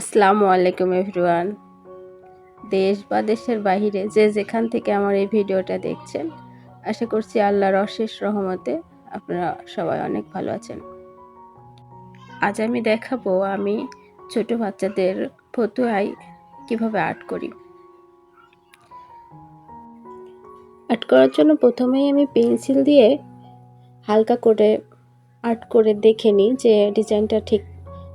আসসালামু আলাইকুম এভরিওয়ান। দেশ বা দেশের বাহিরে যে যেখান থেকে আমার এই ভিডিওটা দেখছেন, আশা করছি আল্লাহর অশেষ রহমতে আপনারা সবাই অনেক ভালো আছেন। আজ আমি দেখাবো আমি ছোট বাচ্চাদের ফতুয়ায় কীভাবে আর্ট করি। আর্ট করার জন্য প্রথমেই আমি পেন্সিল দিয়ে হালকা করে আর্ট করে দেখে নিই যে ডিজাইনটা ঠিক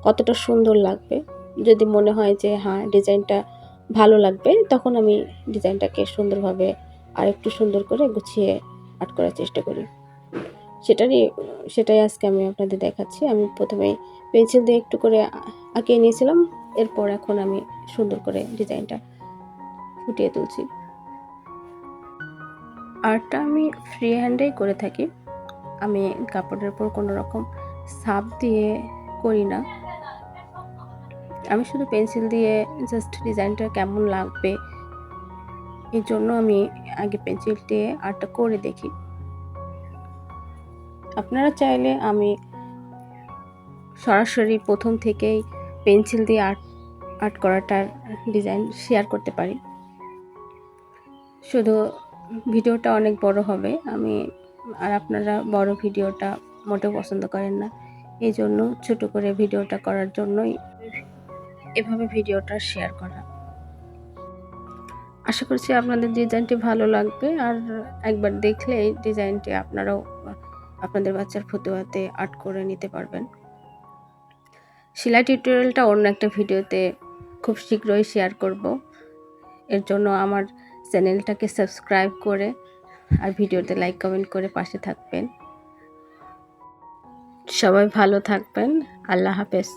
কতটা সুন্দর লাগবে। যদি মনে হয় যে হ্যাঁ ডিজাইনটা ভালো লাগবে, তখন আমি ডিজাইনটাকে সুন্দরভাবে আর একটু সুন্দর করে গুছিয়ে আর্ট করার চেষ্টা করি। সেটারই, সেটাই আজকে আমি আপনাদের দেখাচ্ছি। আমি প্রথমে পেন্সিল দিয়ে একটু করে আঁকিয়ে নিয়েছিলাম। এরপর এখন আমি সুন্দর করে ডিজাইনটা ফুটিয়ে তুলছি। আর্টটা আমি ফ্রি হ্যান্ডেই করে থাকি। আমি কাপড়ের উপর কোনো রকম সাপ দিয়ে করি না। আমি শুধু পেন্সিল দিয়ে জাস্ট ডিজাইনটা কেমন লাগবে এই জন্য আমি আগে পেন্সিল দিয়ে আর্টটা করে দেখি। আপনারা চাইলে আমি সরাসরি প্রথম থেকেই পেন্সিল দিয়ে আর্ট আর্ট করাটার ডিজাইন শেয়ার করতে পারি। শুধু ভিডিওটা অনেক বড় হবে, আমি আর আপনারা বড় ভিডিওটা মোটেও পছন্দ করেন না। এই জন্য ছোটো করে ভিডিওটা করার জন্যই এভাবে ভিডিওটা শেয়ার করা। আশা করছি আপনাদের ডিজাইনটি ভালো লাগবে। আর একবার দেখলে এই ডিজাইনটি আপনারাও আপনাদের বাচ্চার ফতুয়াতে আর্ট করে নিতে পারবেন। সেলাই টিউটোরিয়ালটা অন্য একটা ভিডিওতে খুব শীঘ্রই শেয়ার করব। এর জন্য আমার চ্যানেলটাকে সাবস্ক্রাইব করে আর ভিডিওতে লাইক কমেন্ট করে পাশে থাকবেন। সবাই ভালো থাকবেন। আল্লাহ হাফেজ।